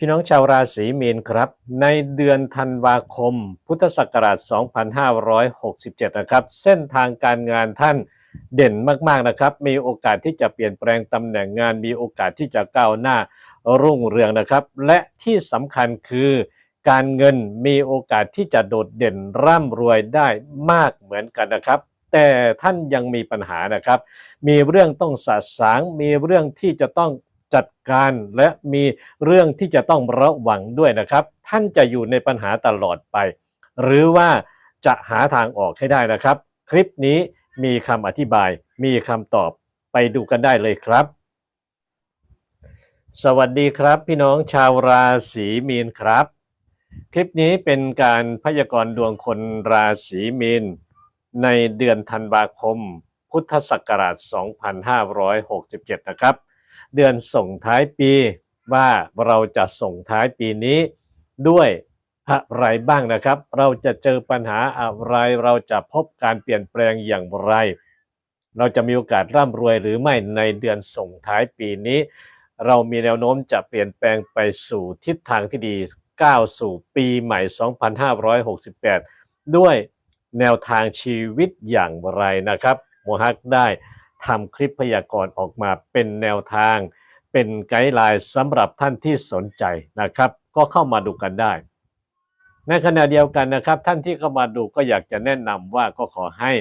พี่น้องชาวราศีมีนครับ ในเดือนธันวาคม พุทธศักราช 2567 นะครับ เส้นทางการงานท่านเด่นมากๆนะครับ มีโอกาสที่จะเปลี่ยนแปลงตำแหน่งงาน มีโอกาสที่จะก้าวหน้ารุ่งเรืองนะครับ และที่สำคัญคือการเงินมีโอกาสที่จะโดดเด่นร่ำรวยได้มากเหมือนกันนะครับ แต่ท่านยังมีปัญหานะครับ มีเรื่องต้องสะสาง มีเรื่องที่จะต้อง จัดการและมีเรื่องที่จะต้องระวังด้วยนะครับ ท่านจะอยู่ในปัญหาตลอดไป หรือว่าจะหาทางออกให้ได้นะครับ คลิปนี้มีคำอธิบาย มีคำตอบไปดูกันได้เลยครับ สวัสดีครับ พี่น้องชาวราศีมีนครับ คลิปนี้เป็นการพยากรณ์ดวงคนราศีมีนในเดือนธันวาคม พุทธศักราช 2567 นะครับ เดือนส่งท้ายปีว่าเราจะส่งท้ายปีนี้ด้วยอะไรบ้างนะครับ เราจะเจอปัญหาอะไร เราจะพบการเปลี่ยนแปลงอย่างไร เราจะมีโอกาสร่ำรวยหรือไม่ในเดือนส่งท้ายปีนี้ เรามีแนวโน้มจะเปลี่ยนแปลงไปสู่ทิศทางที่ดีก้าวสู่ปีใหม่ 2568 ด้วยแนวทางชีวิตอย่างไรนะครับโมฮักได้ ทำคลิปพยากรณ์ออกมาเป็นแนวทาง เป็นไกด์ไลน์สำหรับท่านที่สนใจนะครับ ก็เข้ามาดูกันได้ ในขณะเดียวกันนะครับ ท่านที่เข้ามาดูก็อยากจะแนะนำว่าก็ขอให้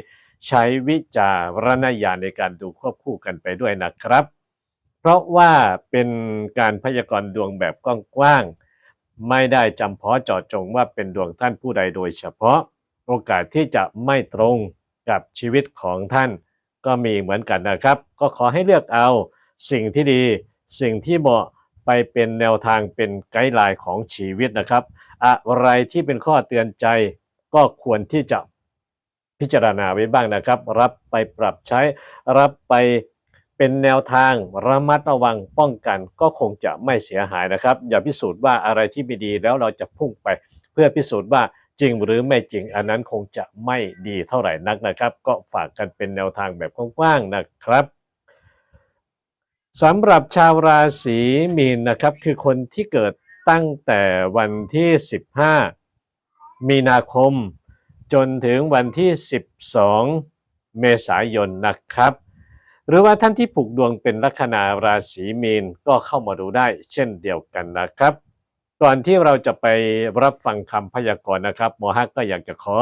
ใช้วิจารณญาณในการดูควบคู่กันไปด้วยนะครับ เพราะว่าเป็นการพยากรณ์ดวงแบบกว้างๆไม่ได้จำเพาะเจาะจงว่าเป็นดวงท่านผู้ใดโดยเฉพาะ โอกาสที่จะไม่ตรงกับชีวิตของท่าน ก็มีเหมือนกันนะครับ ก็ขอให้เลือกเอาสิ่งที่ดี สิ่งที่เหมาะไปเป็นแนวทางเป็นไกด์ไลน์ของชีวิตนะครับ อะไรที่เป็นข้อเตือนใจ ก็ควรที่จะพิจารณาไว้บ้างนะครับ รับไปปรับใช้ รับไปเป็นแนวทางระมัดระวังป้องกันก็คงจะไม่เสียหายนะครับ อย่าพิสูจน์ว่าอะไรที่ไม่ดีแล้วเราจะพุ่งไป เพื่อพิสูจน์ว่า จริงหรือไม่จริงอันนั้นคงจะไม่ดีเท่าไหร่นักนะครับ ก็ฝากกันเป็นแนวทางแบบกว้างๆนะครับสำหรับชาวราศีมีนนะครับคือคนที่เกิดตั้งแต่วันที่ 15 มีนาคม จนถึงวันที่ 12 เมษายนนะครับ หรือว่าท่านที่ผูกดวงเป็นลัคนาราศีมีนก็เข้ามาดูได้เช่นเดียวกันนะครับ ก่อนที่เราจะไปรับฟังคำพยากรณ์นะครับหมอฮักก็อยากจะขอ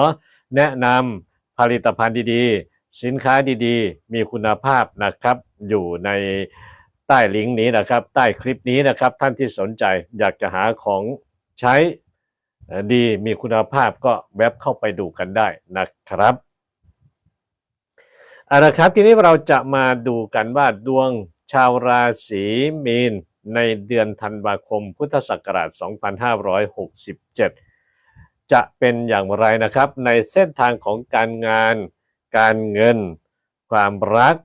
แนะนำผลิตภัณฑ์ดีๆ สินค้าดีๆ มีคุณภาพนะครับ อยู่ในใต้ลิงก์นี้นะครับ ใต้คลิปนี้นะครับ ท่านที่สนใจอยากจะหาของใช้ดีมีคุณภาพก็แวบเข้าไปดูกันได้นะครับเอาละครับทีนี้เราจะมาดูกันว่าดวงชาวราศีมีน ในเดือนธันวาคมพุทธศักราช 2567 จะเป็นอย่างไรนะครับ ในเส้นทางของการงาน การเงิน ความรัก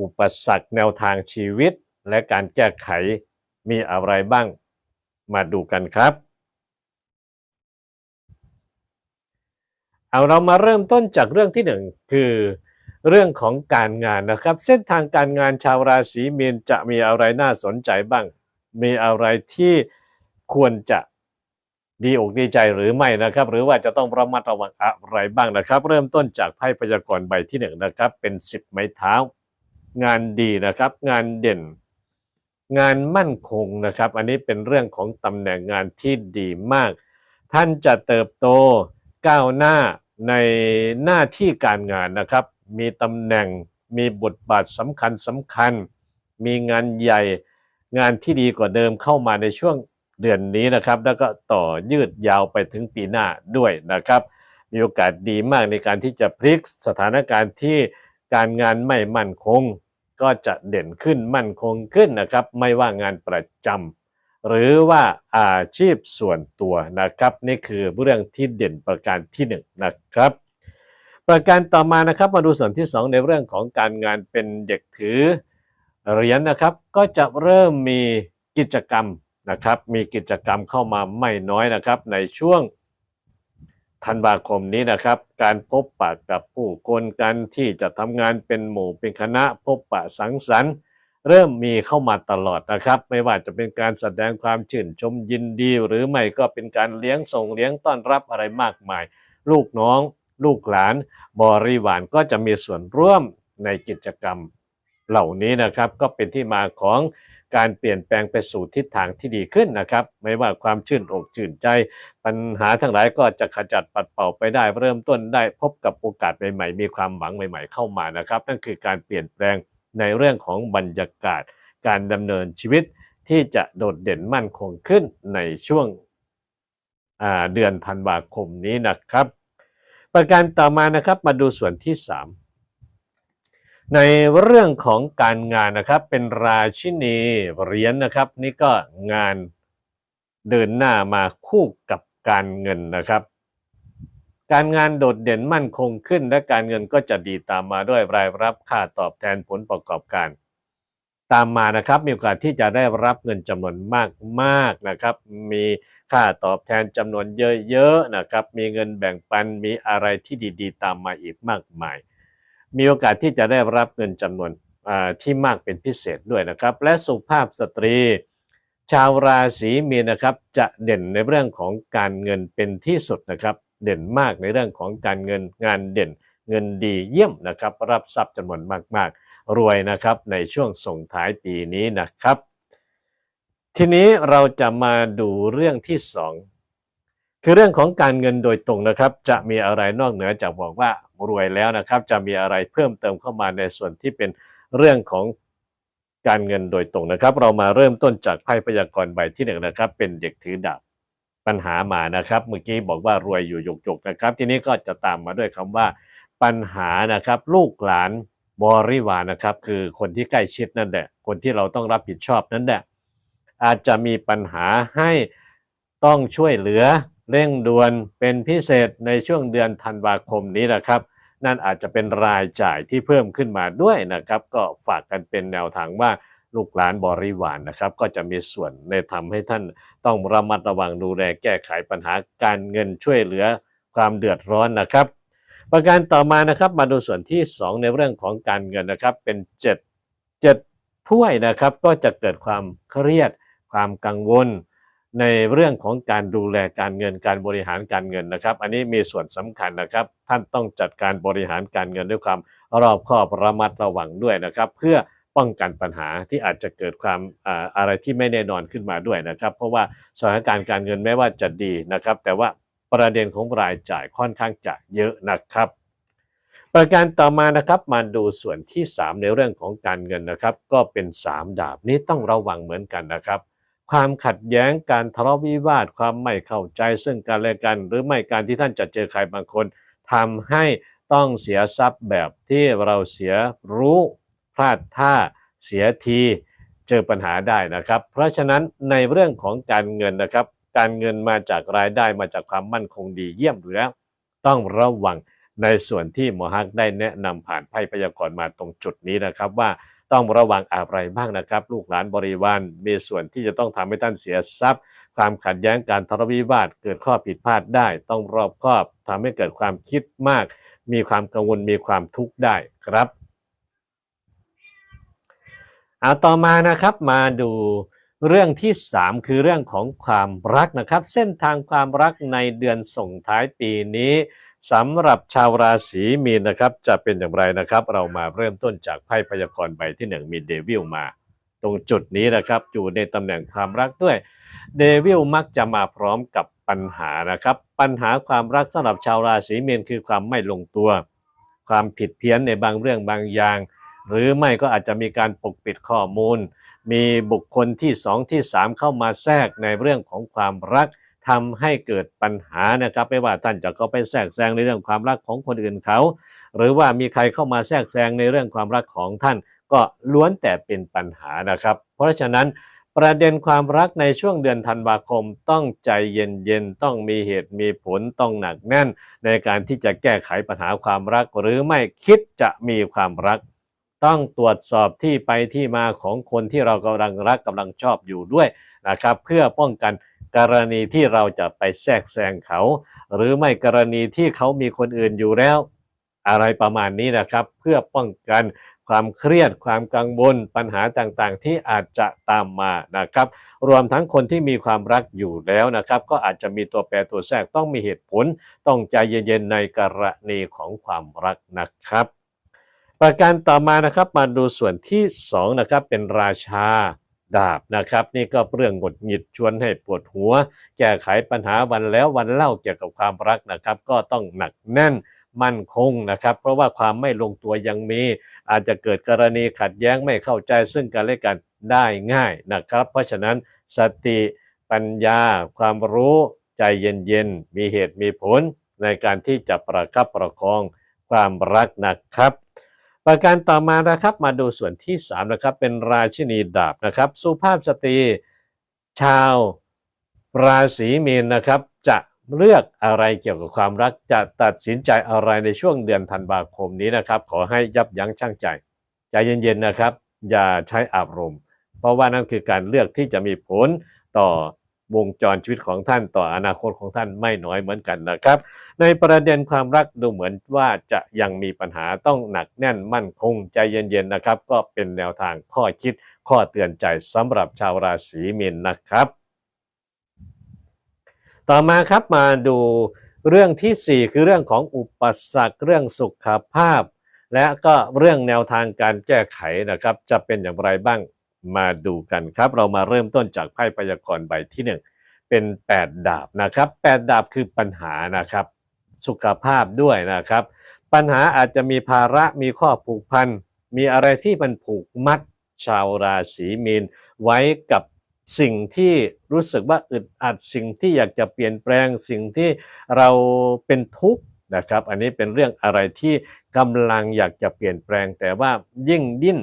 อุปสรรคแนวทางชีวิต และการแก้ไขมีอะไรบ้าง มาดูกันครับ เอาเรามาเริ่มต้นจากเรื่องที่หนึ่งคือเรื่องของการงานนะครับ เส้นทางการงานชาวราศีมีนจะมีอะไรน่าสนใจบ้าง มีอะไรที่ควรจะดีอกดีใจหรือไม่นะครับ หรือว่าจะต้องระมัดระวังอะไรบ้างนะครับ เริ่มต้นจากไพ่พยากรณ์ใบที่หนึ่งนะครับ เป็นสิบไม้เท้า งานดีนะครับ งานเด่น งานมั่นคงนะครับ อันนี้เป็นเรื่องของตำแหน่งงานที่ดีมาก ท่านจะเติบโตก้าวหน้าในหน้าที่การงานนะครับ มีตำแหน่งมีบทบาทสำคัญสำคัญ มีงานใหญ่ งานที่ดีกว่าเดิมเข้ามาในช่วงเดือนนี้นะครับ แล้วก็ต่อยืดยาวไปถึงปีหน้าด้วยนะครับ มีโอกาสดีมากในการที่จะพลิกสถานการณ์ที่การงานไม่มั่นคง ก็จะเด่นขึ้นมั่นคงขึ้นนะครับ ไม่ว่างานประจำหรือว่าอาชีพส่วนตัวนะครับ นี่คือเรื่องที่เด่นประการที่หนึ่งนะครับ ประการต่อมานะครับมาดูส่วนที่สองในเรื่องของการงานเป็นเด็กถือ เหรียญนะครับก็จะเริ่มมีกิจกรรมนะครับมีกิจกรรมเข้ามาไม่น้อยนะครับในช่วงธันวาคมนี้นะครับ การพบปะกับผู้คนกันที่จะทำงานเป็นหมู่เป็นคณะพบปะสังสรรค์ เริ่มมีเข้ามาตลอดนะครับ ไม่ว่าจะเป็นการแสดงความชื่นชมยินดี หรือไม่ก็เป็นการเลี้ยงส่งเลี้ยงต้อนรับอะไรมากมาย ลูกน้อง ลูกหลาน บริวารก็จะมีส่วนร่วมในกิจกรรม เหล่านี้นะครับก็เป็นที่มาของการเปลี่ยนแปลงไปสู่ทิศทางที่ดีขึ้นนะครับ ไม่ว่าความชื่นอกชื่นใจ ปัญหาทั้งหลายก็จะขจัดปัดเป่าไปได้ เริ่มต้นได้พบกับโอกาสใหม่ๆ มีความหวังใหม่ ๆ เข้ามานะครับ นั่นคือการเปลี่ยนแปลงในเรื่องของบรรยากาศ การดำเนินชีวิตที่จะโดดเด่นมั่นคงขึ้นในช่วงเดือนธันวาคมนี้นะครับ ประการต่อมานะครับมาดูส่วนที่ 3 ในเรื่องของการงานนะครับ เป็นราชินีเหรียญนะครับ นี่ก็งานเดินหน้ามาคู่กับการเงินนะครับ การงานโดดเด่นมั่นคงขึ้น และการเงินก็จะดีตามมาด้วยรายรับค่าตอบแทนผลประกอบการ ตามมานะครับมีโอกาสที่จะได้รับเงินจำนวนมากมากนะครับ มีค่าตอบแทนจำนวนเยอะๆนะครับ มีเงินแบ่งปันมีอะไรที่ดีๆ ตามมาอีกมากมาย มีโอกาสที่จะได้รับเงินจำนวนที่มากเป็นพิเศษด้วยนะครับ และสุภาพสตรี ชาวราศีมีนนะครับ จะเด่นในเรื่องของการเงินเป็นที่สุดนะครับ เด่นมากในเรื่องของการเงินงานเด่น เงินดีเยี่ยมนะครับ รับทรัพย์จำนวนมากๆ รวยนะครับในช่วงส่งท้ายปีนี้นะครับ ทีนี้เราจะมาดูเรื่องที่สองคือเรื่องของการเงินโดยตรงนะครับ จะมีอะไรนอกเหนือจากบอกว่า รวยแล้วนะครับ จะมีอะไรเพิ่มเติมเข้ามาในส่วนที่เป็นเรื่องของการเงินโดยตรงนะครับ เรามาเริ่มต้นจากไพ่พยากรณ์ใบที่หนึ่งนะครับ เป็นเด็กถือดาบปัญหามานะครับ เมื่อกี้บอกว่ารวยอยู่หยกๆนะครับ ทีนี้ก็จะตามมาด้วยคำว่า ปัญหานะครับลูกหลานบริวารนะครับ คือคนที่ใกล้ชิดนั่นแหละคนที่เราต้องรับผิดชอบนั่นแหละอาจจะมีปัญหาให้ต้องช่วยเหลือ เร่งด่วนเป็นพิเศษในช่วงเดือนธันวาคมนี้นะครับ นั่นอาจจะเป็นรายจ่ายที่เพิ่มขึ้นมาด้วยนะครับ ก็ฝากกันเป็นแนวทางว่าลูกหลานบริวารนะครับ ก็จะมีส่วนในทำให้ท่านต้องระมัดระวังดูแลแก้ไขปัญหาการเงินช่วยเหลือความเดือดร้อนนะครับ ประการต่อมานะครับมาดูส่วนที่ 2 ในเรื่องของการเงินนะครับ เป็น 7 7ถ้วยนะครับก็จะเกิดความเครียด ความกังวล ในเรื่องของการดูแลการเงินการบริหารการเงินนะครับ อันนี้มีส่วนสำคัญนะครับ ท่านต้องจัดการบริหารการเงินด้วยความรอบคอบระมัดระวังด้วยนะครับ เพื่อป้องกันปัญหาที่อาจจะเกิดความอ่าอะไรที่ไม่แน่นอนขึ้นมาด้วยนะครับ เพราะว่าสถานการณ์การเงินแม้ว่าจะดีนะครับ แต่ว่าประเด็นของรายจ่ายค่อนข้างจะเยอะนะครับ ประการต่อมานะครับมาดูส่วนที่ 3 ในเรื่องของการเงินนะครับ ก็เป็น 3 ดาบนี้ต้องระวังเหมือนกันนะครับ ความขัดแย้งการทะเลาะวิวาทความไม่เข้าใจซึ่งกันและกัน หรือไม่การที่ท่านจะเจอใครบางคนทำให้ต้องเสียทรัพย์แบบที่เราเสียรู้พลาดท่าเสียทีเจอปัญหาได้นะครับ เพราะฉะนั้นในเรื่องของการเงินนะครับ การเงินมาจากรายได้มาจากความมั่นคงดีเยี่ยมอยู่แล้ว ต้องระวังในส่วนที่หมอฮักได้แนะนำผ่านไพ่พยากรณ์มาตรงจุดนี้นะครับว่า ต้องระวังอะไรบ้างนะครับ ลูกหลานบริวารมีส่วนที่จะต้องทำให้ท่านเสียทรัพย์ ความขัดแย้งการทะเลาะวิวาทเกิดข้อผิดพลาดได้ ต้องรอบคอบทำให้เกิดความคิดมาก มีความกังวลมีความทุกข์ได้ครับเอาต่อมานะครับมาดูเรื่องที่ 3 คือเรื่องของความรักนะครับ เส้นทางความรักในเดือนส่งท้ายปีนี้ สำหรับชาวราศีมีนนะครับ จะเป็นอย่างไรนะครับ เรามาเริ่มต้นจากไพ่พยากรณ์ใบที่หนึ่งมีเดวิลมา ตรงจุดนี้นะครับอยู่ในตำแหน่งความรักด้วย เดวิลมักจะมาพร้อมกับปัญหานะครับ ปัญหาความรักสำหรับชาวราศีมีนคือความไม่ลงตัว ความผิดเพี้ยนในบางเรื่องบางอย่าง หรือไม่ก็อาจจะมีการปกปิดข้อมูล มีบุคคลที่สองที่สามเข้ามาแทรกในเรื่องของความรัก ทำให้เกิดปัญหานะครับ ไม่ว่าท่านจะเข้าไปแทรกแซงในเรื่องความรักของคนอื่นเขา หรือว่ามีใครเข้ามาแทรกแซงในเรื่องความรักของท่าน ก็ล้วนแต่เป็นปัญหานะครับ เพราะฉะนั้นประเด็นความรักในช่วงเดือนธันวาคมต้องใจเย็นๆ ต้องมีเหตุมีผลต้องหนักแน่น ในการที่จะแก้ไขปัญหาความรัก หรือไม่คิดจะมีความรัก ต้องตรวจสอบที่ไปที่มาของคนที่เรากำลังรักกำลังชอบอยู่ด้วยนะครับ เพื่อป้องกัน กรณีที่เราจะไปแทรกแซงเขา หรือไม่กรณีที่เขามีคนอื่นอยู่แล้ว อะไรประมาณนี้นะครับ เพื่อป้องกันความเครียดความกังวลปัญหาต่างๆ ที่อาจจะตามมานะครับ รวมทั้งคนที่มีความรักอยู่แล้วนะครับ ก็อาจจะมีตัวแปรตัวแทรกต้องมีเหตุผล ต้องใจเย็นๆในกรณีของความรักนะครับประการต่อมานะครับมาดูส่วนที่2นะครับเป็นราชา ดาบนะครับ นี่ก็เรื่องหงุดหงิดชวนให้ปวดหัว แก้ไขปัญหาวันแล้ววันเล่าเกี่ยวกับความรักนะครับ ก็ต้องหนักแน่นมั่นคงนะครับ เพราะว่าความไม่ลงตัวยังมี อาจจะเกิดกรณีขัดแย้งไม่เข้าใจซึ่งกันและกันได้ง่ายนะครับ เพราะฉะนั้นสติปัญญา ความรู้ใจเย็นๆ มีเหตุมีผลในการที่จะประคับประคองความรักนะครับ ประการต่อมานะครับมาดูส่วนที่3นะครับเป็นราชินีดาบนะครับ สุภาพสตรี ชาวราศีมีนนะครับ จะเลือกอะไรเกี่ยวกับความรักจะตัดสินใจอะไรในช่วงเดือนธันวาคมนี้นะครับ ขอให้ยับยั้งชั่งใจใจเย็นๆนะครับ อย่าใช้อารมณ์เพราะว่านั่นคือการเลือกที่จะมีผลต่อ วงจรชีวิตของท่านต่ออนาคตของท่านไม่น้อยเหมือนกันนะครับ ในประเด็นความรักดูเหมือนว่าจะยังมีปัญหาต้องหนักแน่นมั่นคงใจเย็นๆนะครับ ก็เป็นแนวทางข้อคิดข้อเตือนใจสำหรับชาวราศีมีนนะครับ ต่อมาครับมาดูเรื่องที่ 4 คือเรื่องของอุปสรรคเรื่องสุขภาพ และก็เรื่องแนวทางการแก้ไขนะครับ จะเป็นอย่างไรบ้าง มาดูกันครับ เรามาเริ่มต้นจากไพ่พยากรณ์ใบที่ 1 เป็น 8 ดาบนะครับ8ดาบคือปัญหานะครับ สุขภาพด้วยนะครับ ปัญหาอาจจะมีภาระมีข้อผูกพัน มีอะไรที่มันผูกมัดชาวราศีมีน ไว้กับสิ่งที่รู้สึกว่าอึดอัดสิ่งที่อยากจะเปลี่ยนแปลงสิ่งที่เราเป็นทุกข์นะครับ อันนี้เป็นเรื่องอะไรที่กำลังอยากจะเปลี่ยนแปลง แต่ว่ายิ่งดิ้น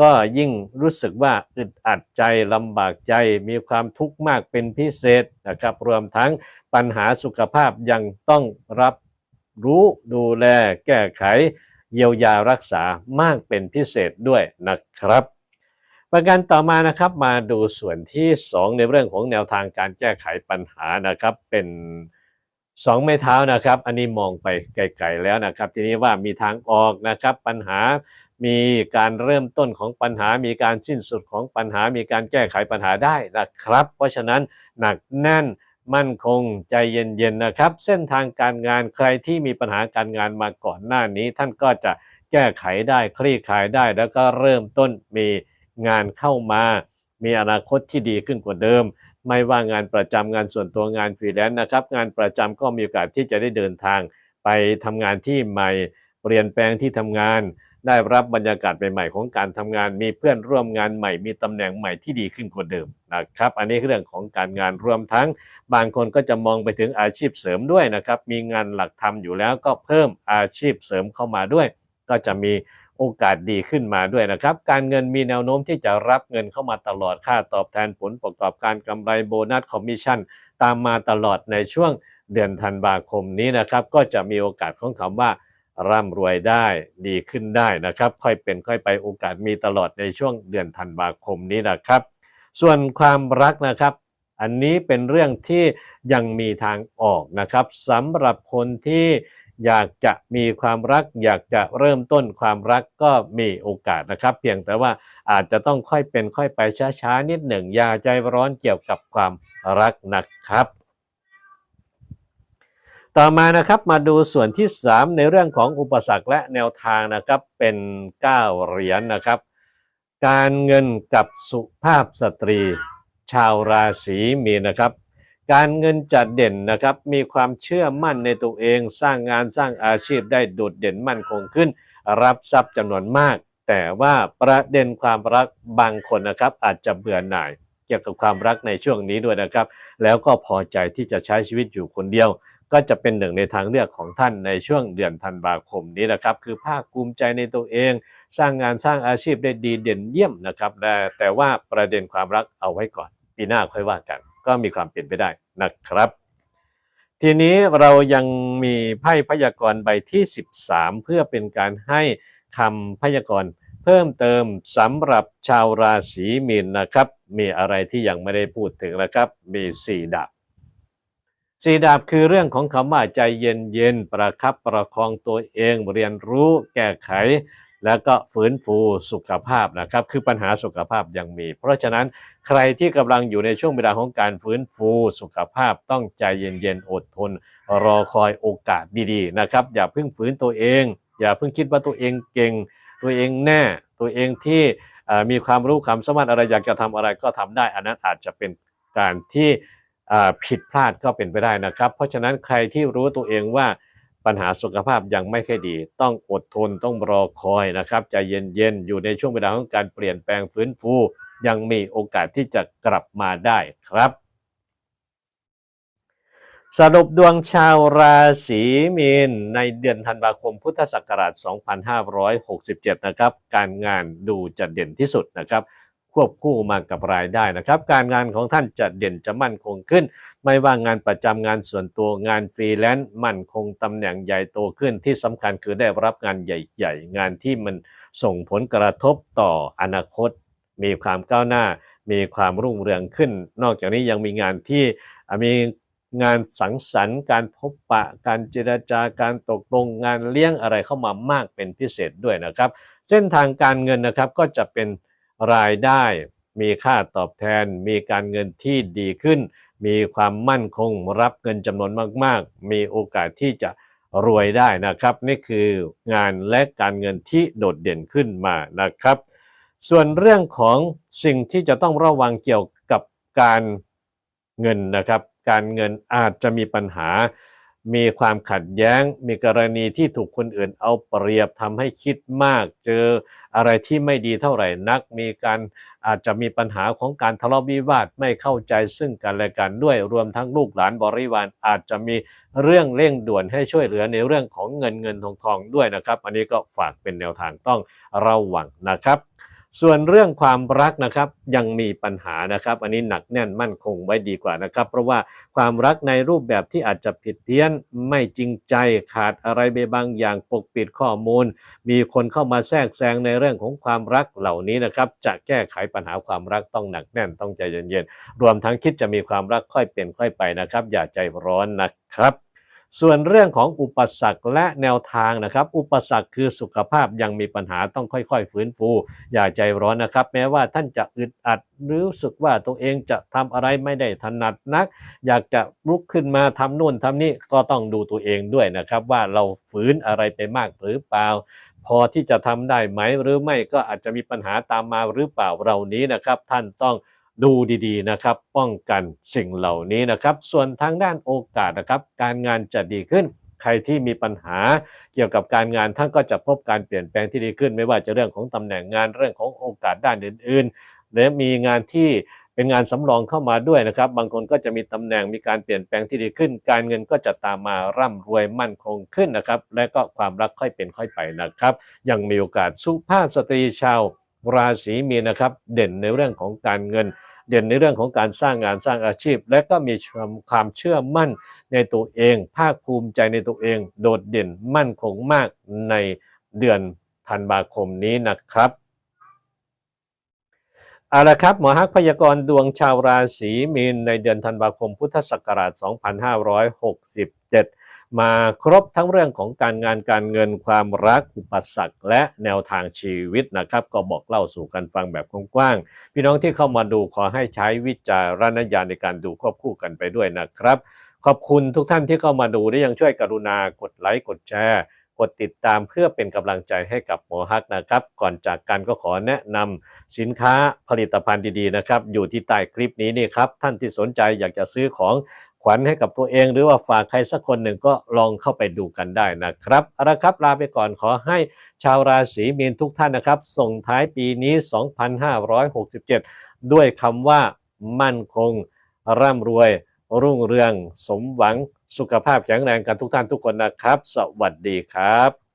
ก็ยิ่งรู้สึกว่าอึดอัดใจลำบากใจมีความทุกข์มากเป็นพิเศษนะครับ รวมทั้งปัญหาสุขภาพยังต้องรับรู้ดูแลแก้ไข เยียวยารักษามากเป็นพิเศษด้วยนะครับ ประการต่อมานะครับมาดูส่วนที่ 2 ในเรื่องของแนวทางการแก้ไขปัญหานะครับ เป็นสองไม้เท้านะครับ อันนี้มองไปไกลๆแล้วนะครับ ทีนี้ว่ามีทางออกนะครับปัญหา มีการเริ่มต้นของปัญหา มีการสิ้นสุดของปัญหา มีการแก้ไขปัญหาได้นะครับ เพราะฉะนั้นหนักแน่นมั่นคงใจเย็นๆนะครับ เส้นทางการงานใครที่มีปัญหาการงานมาก่อนหน้านี้ ท่านก็จะแก้ไขได้คลี่คลายได้ แล้วก็เริ่มต้นมีงานเข้ามา มีอนาคตที่ดีขึ้นกว่าเดิม ไม่ว่างานประจำงานส่วนตัวงานฟรีแลนซ์นะครับ งานประจำก็มีโอกาสที่จะได้เดินทาง ไปทำงานที่ใหม่ เปลี่ยนแปลงที่ทำงาน ได้รับบรรยากาศใหม่ๆของการทำงาน มีเพื่อนร่วมงานใหม่ มีตำแหน่งใหม่ที่ดีขึ้นกว่าเดิมนะครับ อันนี้เรื่องของการงานรวมทั้ง บางคนก็จะมองไปถึงอาชีพเสริมด้วยนะครับ มีงานหลักทำอยู่แล้วก็เพิ่มอาชีพเสริมเข้ามาด้วย ก็จะมีโอกาสดีขึ้นมาด้วยนะครับ การเงินมีแนวโน้มที่จะรับเงินเข้ามาตลอดค่าตอบแทนผลประกอบการกำไรโบนัสคอมมิชชั่นตามมาตลอดในช่วงเดือนธันวาคมนี้นะครับ ก็จะมีโอกาสของคำว่า ร่ำรวยได้ดีขึ้นได้นะครับ ค่อยเป็นค่อยไปโอกาสมีตลอดในช่วงเดือนธันวาคมนี้นะครับ ส่วนความรักนะครับ อันนี้เป็นเรื่องที่ยังมีทางออกนะครับสำหรับคนที่อยากจะมีความรัก อยากจะเริ่มต้นความรักก็มีโอกาสนะครับ เพียงแต่ว่าอาจจะต้องค่อยเป็นค่อยไปช้าๆนิดหนึ่งอย่าใจร้อนเกี่ยวกับความรักนะครับ ต่อมานะครับมาดูส่วนที่ 3 ในเรื่องของอุปสรรคและแนวทางนะครับเป็น 9 เหรียญนนะครับ การเงินกับสุภาพสตรี ชาวราศีมีนนะครับ การเงินจัดเด่นนะครับมีความเชื่อมั่นในตัวเองสร้างงานสร้างอาชีพได้โดดเด่นมั่นคงขึ้น รับทรัพย์จำนวนมาก แต่ว่าประเด็นความรักบางคนนะครับอาจจะเบื่อหน่ายเกี่ยวกับความรักในช่วงนี้ด้วยนะครับ แล้วก็พอใจที่จะใช้ชีวิตอยู่คนเดียว ก็จะเป็นหนึ่งในทางเลือกของท่านในช่วงเดือนธันวาคมนี้นะครับ คือภาคภูมิใจในตัวเอง สร้างงานสร้างอาชีพได้ดีเด่นเยี่ยมนะครับแต่แต่ว่าประเด็นความรักเอาไว้ก่อน ปีหน้าค่อยว่ากัน ก็มีความเป็นไปได้นะครับทีนี้เรายังมีไพ่พยากรณ์ใบที่ 13 เพื่อเป็นการให้คำพยากรณ์เพิ่มเติมสำหรับชาวราศีมีนนะครับ มีอะไรที่ยังไม่ได้พูดถึงนะครับ มี 4 ดาบ สีดาบคือเรื่องของคำว่าใจเย็นเย็นๆประคับประคองตัวเองเรียนรู้แก้ไข แล้วก็ฟื้นฟูสุขภาพนะครับ คือปัญหาสุขภาพยังมี เพราะฉะนั้นใครที่กำลังอยู่ในช่วงเวลาของการฟื้นฟูสุขภาพต้องใจเย็นๆอดทน รอคอยโอกาสดีๆนะครับ อย่าเพิ่งฝืนตัวเอง อย่าเพิ่งคิดว่าตัวเองเก่ง ตัวเองแน่ตัวเองที่มีความรู้ความสามารถอะไรอยากจะทำอะไรก็ทำได้ อันนั้นอาจจะเป็นการที่ ผิดพลาดก็เป็นไปได้นะครับ เพราะฉะนั้นใครที่รู้ตัวเองว่าปัญหาสุขภาพยังไม่ค่อยดี ต้องอดทนต้องรอคอยนะครับใจเย็นๆอยู่ในช่วงเวลาของการเปลี่ยนแปลงฟื้นฟู ยังมีโอกาสที่จะกลับมาได้ครับ สรุปดวงชาวราศีมีนในเดือนธันวาคมพุทธศักราช 2567 นะครับ การงานดูจะเด่นที่สุดนะครับ ควบคู่มากับรายได้นะครับ การงานของท่านจะเด่นจะมั่นคงขึ้น ไม่ว่างานประจำงานส่วนตัวงานฟรีแลนซ์มั่นคงตำแหน่งใหญ่โตขึ้นที่สำคัญคือได้รับงานใหญ่ ๆ งานที่มันส่งผลกระทบต่ออนาคต มีความก้าวหน้า มีความรุ่งเรืองขึ้น นอกจากนี้ยังมีงานที่มีงานสังสรรค์การพบปะ การเจรจาการตกลงงานเลี้ยงอะไรเข้ามามากเป็นพิเศษด้วยนะครับ เส้นทางการเงินนะครับก็จะเป็น รายได้ มีค่าตอบแทน มีการเงินที่ดีขึ้น มีความมั่นคงรับเงินจำนวนมากๆ มีโอกาสที่จะรวยได้นะครับ นี่คืองานและการเงินที่โดดเด่นขึ้นมานะครับ ส่วนเรื่องของสิ่งที่จะต้องระวังเกี่ยวกับการเงินนะครับ การเงินอาจจะมีปัญหา มีความขัดแย้ง มีกรณีที่ถูกคนอื่นเอาเปรียบทำให้คิดมาก เจออะไรที่ไม่ดีเท่าไหร่นัก มีการอาจจะมีปัญหาของการทะเลาะวิวาทไม่เข้าใจซึ่งกันและกันด้วยรวมทั้งลูกหลานบริวารอาจจะมีเรื่องเร่งด่วนให้ช่วยเหลือในเรื่องของเงินเงินทองทองด้วยนะครับ อันนี้ก็ฝากเป็นแนวทางต้องระวังนะครับ ส่วนเรื่องความรักนะครับยังมีปัญหานะครับ อันนี้หนักแน่นมั่นคงไว้ดีกว่านะครับ เพราะว่าความรักในรูปแบบที่อาจจะผิดเพี้ยนไม่จริงใจขาดอะไรไปบางอย่างปกปิดข้อมูล มีคนเข้ามาแทรกแซงในเรื่องของความรักเหล่านี้นะครับจะแก้ไขปัญหาความรักต้องหนักแน่นต้องใจเย็นๆรวมทั้งคิดจะมีความรักค่อยเป็นค่อยไปนะครับ อย่าใจร้อนนะครับ ส่วนเรื่องของอุปสรรคและแนวทางนะครับ อุปสรรคคือสุขภาพยังมีปัญหาต้องค่อยๆ ฟื้นฟู อย่าใจร้อนนะครับ แม้ว่าท่านจะอึดอัดรู้สึกว่าตัวเองจะทำอะไรไม่ได้ถนัดนัก อยากจะลุกขึ้นมาทำนู่นทำนี่ก็ต้องดูตัวเองด้วยนะครับ ว่าเราฝืนอะไรไปมากหรือเปล่าพอที่จะทำได้ไหมหรือไม่ก็อาจจะมีปัญหาตามมาหรือเปล่าเหล่านี้นะครับ ท่านต้อง ดูดีๆนะครับ ป้องกันสิ่งเหล่านี้นะครับ ส่วนทางด้านโอกาสนะครับ การงานจะดีขึ้น ใครที่มีปัญหาเกี่ยวกับการงานท่านก็จะพบการเปลี่ยนแปลงที่ดีขึ้น ไม่ว่าจะเรื่องของตำแหน่งงานเรื่องของโอกาสด้านอื่นๆและมีงานที่เป็นงานสำรองเข้ามาด้วยนะครับ บางคนก็จะมีตำแหน่งมีการเปลี่ยนแปลงที่ดีขึ้น การเงินก็จะตามมาร่ำรวยมั่นคงขึ้นนะครับ และก็ความรักค่อยเป็นค่อยไปนะครับ ยังมีโอกาสสุภาพสตรีชาว ราศีมีนนะครับเด่นในเรื่องของการเงิน เด่นในเรื่องของการสร้างงานสร้างอาชีพ และก็มีความเชื่อมั่นในตัวเอง ภาคภูมิใจในตัวเอง โดดเด่นมั่นคงมากในเดือนธันวาคมนี้นะครับเอาละครับหมอฮักพยากรณ์ดวงชาวราศีมีนในเดือนธันวาคมพุทธศักราช 7 มาครบทั้งเรื่องของการงานการเงินความรักอุปสรรคและแนวทางชีวิตนะครับ ก็บอกเล่าสู่กันฟังแบบกว้างๆพี่น้องที่เข้ามาดูขอให้ใช้วิจารณญาณในการดูควบคู่กันไปด้วยนะครับ ขอบคุณทุกท่านที่เข้ามาดูและยังช่วยกรุณากดไลค์กดแชร์ กดติดตามเพื่อเป็นกำลังใจให้กับหมอฮักนะครับ ก่อนจากกันก็ขอแนะนำสินค้าผลิตภัณฑ์ดีๆนะครับ อยู่ที่ใต้คลิปนี้นี่ครับ ท่านที่สนใจอยากจะซื้อของขวัญให้กับตัวเอง หรือว่าฝากใครสักคนหนึ่งก็ลองเข้าไปดูกันได้นะครับเอาละครับลาไปก่อนขอให้ชาวราศีมีนทุกท่านนะครับ ส่งท้ายปีนี้ 2567 ด้วยคำว่ามั่นคง ร่ำรวย รุ่งเรือง สมหวัง สุขภาพแข็งแรงกันทุกท่านทุกคนนะครับ สวัสดีครับ